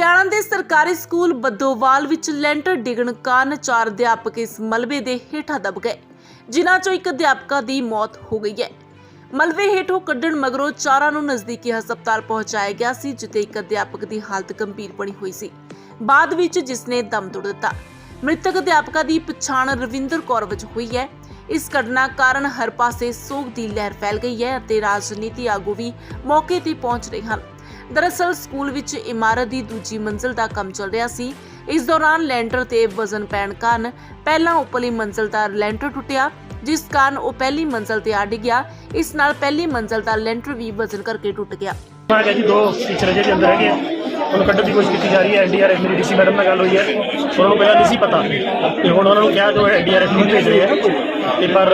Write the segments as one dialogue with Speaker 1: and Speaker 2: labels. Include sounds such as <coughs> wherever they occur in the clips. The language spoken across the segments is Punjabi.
Speaker 1: ਲੁਧਿਆਣਾ ਦੇ ਸਰਕਾਰੀ ਸਕੂਲ ਬੱਦੋਵਾਲ ਵਿੱਚ ਲੈਂਟਰ ਡਿੱਗਣ ਕਾਰਨ ਚਾਰ ਅਧਿਆਪਕ ਇਸ ਮਲਬੇ ਦੇ ਹੇਠਾਂ ਦਬ ਗਏ, ਜਿਨ੍ਹਾਂ ਚੋਂ ਇੱਕ ਅਧਿਆਪਕਾ ਦੀ ਮੌਤ ਹੋ ਗਈ ਹੈ। ਮਲਬੇ ਹੇਠੋਂ ਕੱਢਣ ਮਗਰੋਂ ਚਾਰਾਂ ਨੂੰ ਨਜ਼ਦੀਕੀ ਹਸਪਤਾਲ ਪਹੁੰਚਾਇਆ ਗਿਆ ਸੀ, ਜਿੱਥੇ ਇੱਕ ਅਧਿਆਪਕ ਦੀ ਹਾਲਤ ਗੰਭੀਰ ਬਣੀ ਹੋਈ ਸੀ। ਬਾਅਦ ਵਿੱਚ ਜਿਸ ਨੇ ਦਮ ਤੋੜ ਦਿੱਤਾ। ਮ੍ਰਿਤਕ ਅਧਿਆਪਕਾ ਦੀ ਪਛਾਣ ਰਵਿੰਦਰ ਕੌਰ ਵਜੋਂ ਹੋਈ ਹੈ। ਇਸ ਘਟਨਾ ਕਾਰਨ ਹਰ ਪਾਸੇ ਸੋਗ ਦੀ ਲਹਿਰ ਫੈਲ ਗਈ ਹੈ ਅਤੇ ਰਾਜਨੀਤੀ ਆਗੂ ਵੀ ਮੌਕੇ ਤੇ ਪਹੁੰਚ ਰਹੇ ਹਨ। ਦਰਅਸਲ ਸਕੂਲ ਵਿੱਚ ਇਮਾਰਤ ਦੀ ਦੂਜੀ ਮੰਜ਼ਲ ਦਾ ਕੰਮ ਚੱਲ ਰਿਹਾ ਸੀ। ਇਸ ਦੌਰਾਨ ਲੈਂਟਰ ਤੇ ਵਜ਼ਨ ਪੈਣ ਕਾਰਨ ਪਹਿਲਾਂ ਉੱਪਰਲੀ ਮੰਜ਼ਲ ਦਾ ਲੈਂਟਰ ਟੁੱਟਿਆ, ਜਿਸ ਕਾਰਨ ਉਹ ਪਹਿਲੀ ਮੰਜ਼ਲ ਤੇ ਆ ਡਿੱਗਿਆ। ਇਸ ਨਾਲ ਪਹਿਲੀ ਮੰਜ਼ਲ ਦਾ ਲੈਂਟਰ ਵੀ ਵਜ਼ਨ ਕਰਕੇ ਟੁੱਟ ਗਿਆ।
Speaker 2: ਆ ਗਿਆ ਜੀ, ਦੋ ਟੀਚਰ ਜਿਹੜੇ ਅੰਦਰ ਹੈਗੇ ਆ, ਉਹਨੂੰ ਕੱਢਣ ਦੀ ਕੋਸ਼ਿਸ਼ ਕੀਤੀ ਜਾ ਰਹੀ ਹੈ। ਐਨਡੀਆਰਐਫ ਮੇਰੀ ਡੀਸੀ ਮੈਡਮ ਨਾਲ ਗੱਲ ਹੋਈ ਹੈ। ਉਹਨਾਂ ਨੂੰ ਪਹਿਲਾਂ ਨਹੀਂ ਸੀ ਪਤਾ। ਤੇ ਹੁਣ ਉਹਨਾਂ ਨੂੰ ਕਿਹਾ ਜੋ ਐਨਡੀਆਰਐਫ ਨੂੰ ਭੇਜ ਰਹੇ ਆ। ਤੇ ਪਰ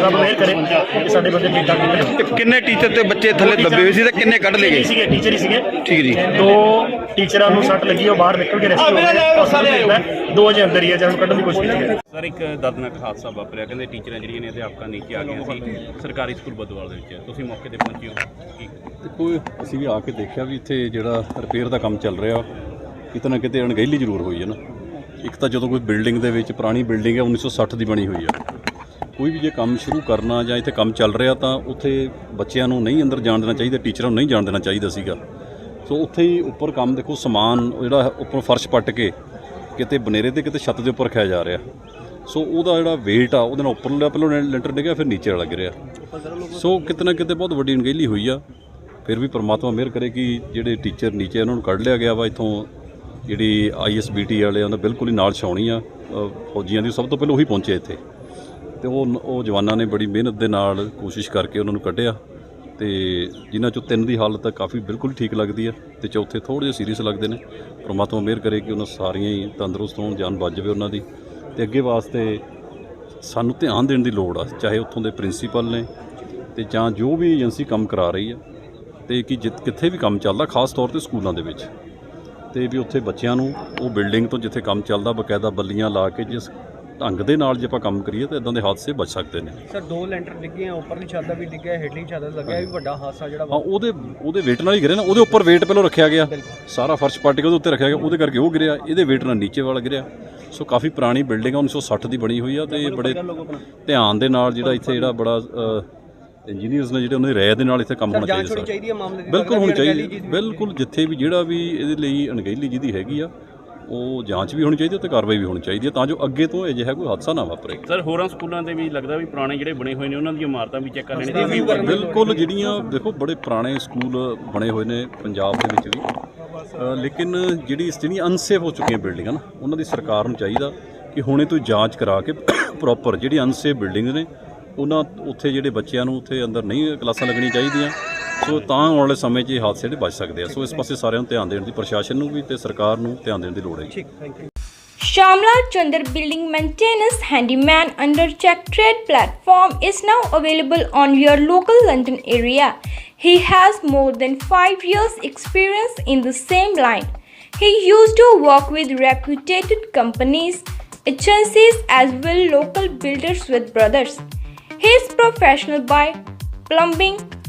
Speaker 2: ਰੱਬ ਮਿਹਰ ਕਰੇ ਕਿ ਸਾਡੇ ਬੰਦੇ ਠੀਕ ਠਾਕ ਨਿਕਲੇ
Speaker 3: ਤੇ ਕਿੰਨੇ ਟੀਚਰ ਤੇ ਬੱਚੇ ਥੱਲੇ ਦੱਬੇ ਹੋਏ ਸੀ ਤੇ ਕਿੰਨੇ ਕੱਢ ਲਏ
Speaker 2: ਹੀ
Speaker 3: ਗਏ
Speaker 2: ਸੀਗੇ ਟੀਚਰ ਹੀ ਸੀਗੇ।
Speaker 3: ਠੀਕ ਜੀ।
Speaker 2: ਦੋ ਟੀਚਰਾਂ ਨੂੰ ਸੱਟ ਲੱਗੀ ਉਹ ਬਾਹਰ ਨਿਕਲ ਕੇ ਰੈਸਕਿਊ ਹੋ ਗਏ। ਦੋ ਅਜੇ ਅੰਦਰ ਹੀ ਹੈ ਜਿਹਨਾਂ ਕੱਢਣ ਦੀ ਕੋਸ਼ਿਸ਼ ਕੀਤੀ ਜਾ ਹੈ
Speaker 4: ਸਰ ਇੱਕ ਦਰਦਨਾਕ ਹਾਦਸਾ ਵਾਪਰਿਆ। ਕਹਿੰਦੇ ਟੀਚਰਾਂ ਜਿਹੜੀਆਂ ਨੇ ਅਧਿਆਪਕਾਂ ਨੀਚੇ ਆ ਗਈਆਂ ਸੀ ਸਰਕਾਰੀ ਸਕੂਲ ਬਦੋਵਾਲ ਦੇ ਵਿੱਚ। ਤੁਸੀਂ ਮੌਕੇ ਤੇ ਪਹੁੰਚੇ ਹੋ। ਕੀ?
Speaker 5: ਦੇਖੋ ਅਸੀਂ ਵੀ ਆ ਕੇ ਦੇਖਿਆ ਵੀ ਇੱਥੇ ਜਿਹੜਾ ਰਿਪੇਅਰ ਦਾ ਕੰਮ ਚੱਲ ਰਿਹਾ ਕਿਤੇ ਨਾ ਕਿਤੇ ਅਣਗਹਿਲੀ ਜ਼ਰੂਰ ਹੋਈ ਹੈ ਨਾ। ਇੱਕ ਤਾਂ ਜਦੋਂ ਕੋਈ ਬਿਲਡਿੰਗ ਦੇ ਵਿੱਚ ਪੁਰਾਣੀ ਬਿਲਡਿੰਗ ਹੈ 1960 ਦੀ ਬਣੀ ਹੋਈ ਆ। ਕੋਈ ਵੀ ਜੇ ਕੰਮ ਸ਼ੁਰੂ ਕਰਨਾ ਜਾਂ ਇੱਥੇ ਕੰਮ ਚੱਲ ਰਿਹਾ ਤਾਂ ਉੱਥੇ ਬੱਚਿਆਂ ਨੂੰ ਨਹੀਂ ਅੰਦਰ ਜਾਣ ਦੇਣਾ ਚਾਹੀਦਾ, ਟੀਚਰਾਂ ਨੂੰ ਨਹੀਂ ਜਾਣ ਦੇਣਾ ਚਾਹੀਦਾ ਸੀਗਾ। ਸੋ ਉੱਥੇ ਹੀ ਉੱਪਰ ਕੰਮ ਦੇਖੋ, ਸਮਾਨ ਜਿਹੜਾ ਉੱਪਰ ਫਰਸ਼ ਪੱਟ ਕੇ ਕਿਤੇ ਬਨੇਰੇ ਤੇ, ਕਿਤੇ ਛੱਤ ਦੇ ਉੱਪਰ ਰੱਖਿਆ ਜਾ ਰਿਹਾ। ਸੋ ਉਹਦਾ ਜਿਹੜਾ weight ਆ, ਉਹਦੇ ਨਾਲ ਉੱਪਰਲਾ ਪਹਿਲਾਂ ਲੈਂਟਰ ਡਿੱਗਿਆ, ਫਿਰ ਨੀਚੇ ਲੱਗ ਰਿਹਾ। ਸੋ ਕਿਤੇ ਨਾ ਕਿਤੇ ਬਹੁਤ ਵੱਡੀ ਅਣਗਹਿਲੀ ਹੋਈ ਆ। ਫਿਰ ਵੀ ਪਰਮਾਤਮਾ ਮਿਹਰ ਕਰੇ ਕਿ ਜਿਹੜੇ ਟੀਚਰ ਨੀਚੇ ਉਹਨਾਂ ਨੂੰ ਕੱਢ ਲਿਆ ਗਿਆ ਵਾ ਇਥੋਂ। ਜਿਹੜੀ ਆਈਐਸਬੀਟੀ ਵਾਲਿਆਂ ਦਾ ਬਿਲਕੁਲ ਹੀ ਨਾਲ ਛਾਉਣੀ ਆ। ਫੌਜੀਆਂ ਦੀ ਸਭ ਤੋਂ ਪਹਿਲਾਂ ਉਹੀ ਪਹੁੰਚੇ ਇੱਥੇ। ਤੇ ਉਹ ਉਹ ਜਵਾਨਾਂ ਨੇ ਬੜੀ ਮਿਹਨਤ ਦੇ ਨਾਲ ਕੋਸ਼ਿਸ਼ ਕਰਕੇ ਉਹਨਾਂ ਨੂੰ ਕੱਢਿਆ ਤੇ ਜਿਨ੍ਹਾਂ ਚੋਂ ਤਿੰਨ ਦੀ ਹਾਲਤ ਕਾਫੀ ਬਿਲਕੁਲ ਠੀਕ ਲੱਗਦੀ ਹੈ ਤੇ ਚੌਥੇ ਥੋੜ੍ਹੇ ਜਿਹੇ ਸੀਰੀਅਸ ਲੱਗਦੇ ਨੇ। ਪਰਮਾਤਮਾ ਮਿਹਰ ਕਰੇ ਕਿ ਉਹਨਾਂ ਸਾਰੀਆਂ ਹੀ ਤੰਦਰੁਸਤ ਹੋਣ, ਜਾਨ ਬਚ ਜਾਵੇ ਉਹਨਾਂ ਦੀ। ਤੇ ਅੱਗੇ ਵਾਸਤੇ ਸਾਨੂੰ ਧਿਆਨ ਦੇਣ ਦੀ ਲੋੜ ਆ, ਚਾਹੇ ਉੱਥੋਂ ਦੇ ਪ੍ਰਿੰਸੀਪਲ ਨੇ ਤੇ ਜਾਂ ਜੋ ਵੀ ਏਜੰਸੀ ਕੰਮ ਕਰਾ ਰਹੀ ਆ ਤੇ ਕਿ ਜਿੱਤ, ਕਿੱਥੇ ਵੀ ਕੰਮ ਚੱਲਦਾ, ਖਾਸ ਤੌਰ ਤੇ ਸਕੂਲਾਂ ਦੇ ਵਿੱਚ। ਤੇ ਵੀ ਉੱਥੇ ਬੱਚਿਆਂ ਨੂੰ ਉਹ ਬਿਲਡਿੰਗ ਤੋਂ ਜਿੱਥੇ ਕੰਮ ਚੱਲਦਾ, ਬਕਾਇਦਾ ਬੱਲੀਆਂ ਲਾ ਕੇ ਜਿਸ ਢੰਗ ਦੇ ਨਾਲ ਜੇ ਆਪਾਂ ਕੰਮ ਕਰੀਏ ਤਾਂ ਇਦਾਂ ਦੇ ਹਾਦਸੇ ਬਚ ਸਕਦੇ ਨੇ।
Speaker 6: ਸਰ ਦੋ ਲੈਂਟਰ ਡਿੱਗੇ ਆ ਉੱਪਰਲੀ ਛੱਤ ਦਾ ਵੀ ਡਿੱਗਿਆ ਹੇਠਲੀ ਛੱਤ ਦਾ ਲੱਗਿਆ ਵੀ ਵੱਡਾ ਹਾਦਸਾ ਜਿਹੜਾ
Speaker 5: ਹਾਂ ਉਹਦੇ ਉਹਦੇ weight ਨਾਲ ਹੀ ਗਿਰਿਆ ਨਾ ਉਹਦੇ ਉੱਪਰ weight ਪਹਿਲਾਂ ਰੱਖਿਆ ਗਿਆ। ਸਾਰਾ ਫਰਸ਼ ਪੱਟ ਕੇ ਉਹਦੇ ਉੱਤੇ ਰੱਖਿਆ ਗਿਆ ਉਹਦੇ ਕਰਕੇ ਉਹ ਗਿਰਿਆ ਇਹਦੇ weight ਨਾਲ ਨੀਚੇ ਵਾਲਾ ਗਿਰਿਆ। ਸੋ ਕਾਫੀ ਪੁਰਾਣੀ ਬਿਲਡਿੰਗ ਆ 1960 ਦੀ ਬਣੀ ਹੋਈ ਆ ਤੇ ਬੜੇ ਧਿਆਨ ਦੇ ਨਾਲ ਜਿਹੜਾ ਇੱਥੇ ਜਿਹੜਾ ਬੜਾ ਇੰਜੀਨੀਅਰਸ ਨੇ ਜਿਹੜੇ ਉਹਨਾਂ ਦੀ ਰਾਏ ਦੇ ਨਾਲ ਇੱਥੇ ਕੰਮ ਹੋਣਾ ਚਾਹੀਦਾ ਸਰ। ਬਿਲਕੁਲ ਹੋਣੀ ਚਾਹੀਦੀ ਬਿਲਕੁਲ ਜਿੱਥੇ ਵੀ ਜਿਹੜਾ ਵੀ ਇਹਦੇ ਲਈ ਅਣਗਹਿਲੀ ਜਿਹਦੀ ਹੈਗੀ ਆ ਉਹ ਜਾਂਚ ਵੀ ਹੋਣੀ ਚਾਹੀਦੀ ਹੈ ਤੇ ਕਾਰਵਾਈ ਵੀ ਹੋਣੀ ਚਾਹੀਦੀ ਹੈ ਤਾਂ ਜੋ ਅੱਗੇ ਤੋਂ ਅਜਿਹਾ ਕੋਈ ਹਾਦਸਾ ਨਾ ਵਾਪਰੇ।
Speaker 4: ਸਰ ਹੋਰਾਂ ਸਕੂਲਾਂ ਦੇ ਵੀ ਲੱਗਦਾ ਵੀ ਪੁਰਾਣੇ ਜਿਹੜੇ ਬਣੇ ਹੋਏ ਨੇ ਉਹਨਾਂ ਦੀਆਂ ਇਮਾਰਤਾਂ ਵੀ ਚੈੱਕ ਕਰ ਲੈਣੇ ਚਾਹੀਦੀਆਂ
Speaker 5: ਬਿਲਕੁਲ ਜਿਹੜੀਆਂ ਦੇਖੋ ਬੜੇ ਪੁਰਾਣੇ ਸਕੂਲ ਬਣੇ ਹੋਏ ਨੇ ਪੰਜਾਬ ਦੇ ਵਿੱਚ ਵੀ। ਲੇਕਿਨ ਜਿਹੜੀ ਜਿਹੜੀਆਂ ਅਨਸੇਫ ਹੋ ਚੁੱਕੀਆਂ ਬਿਲਡਿੰਗਾਂ ਨਾ ਉਹਨਾਂ ਦੀ ਸਰਕਾਰ ਨੂੰ ਚਾਹੀਦਾ ਕਿ ਹੁਣੇ ਤੋਂ ਜਾਂਚ ਕਰਾ ਕੇ <coughs> ਪ੍ਰੋਪਰ ਜਿਹੜੀ ਅਨਸੇਫ ਬਿਲਡਿੰਗ ਨੇ ਉਹਨਾਂ ਉੱਥੇ ਜਿਹੜੇ ਬੱਚਿਆਂ ਨੂੰ ਉੱਥੇ ਅੰਦਰ ਨਹੀਂ ਕਲਾਸਾਂ ਲੱਗਣੀਆਂ ਚਾਹੀਦੀਆਂ ਸੋ ਤਾਂ ਆਉਣ ਵਾਲੇ ਸਮੇਂ 'ਚ ਇਹ ਹਾਦਸੇ ਜਿਹੜੇ ਬਚ ਸਕਦੇ ਆ ਸੋ ਇਸ ਪਾਸੇ ਸਾਰਿਆਂ ਨੂੰ ਧਿਆਨ ਦੇਣ ਦੀ ਪ੍ਰਸ਼ਾਸਨ ਨੂੰ ਵੀ ਤੇ ਸਰਕਾਰ ਨੂੰ ਧਿਆਨ ਦੇਣ ਦੀ ਲੋੜ ਹੈ ਜੀ
Speaker 6: ਠੀਕ thank you
Speaker 7: Shamla Chandar Building Maintenance Handyman under Check Trade platform is now available on your local London area. He has more than 5 years experience in the same line. He used to work with reputed companies, agencies as well local builders with brothers. He is professional by plumbing,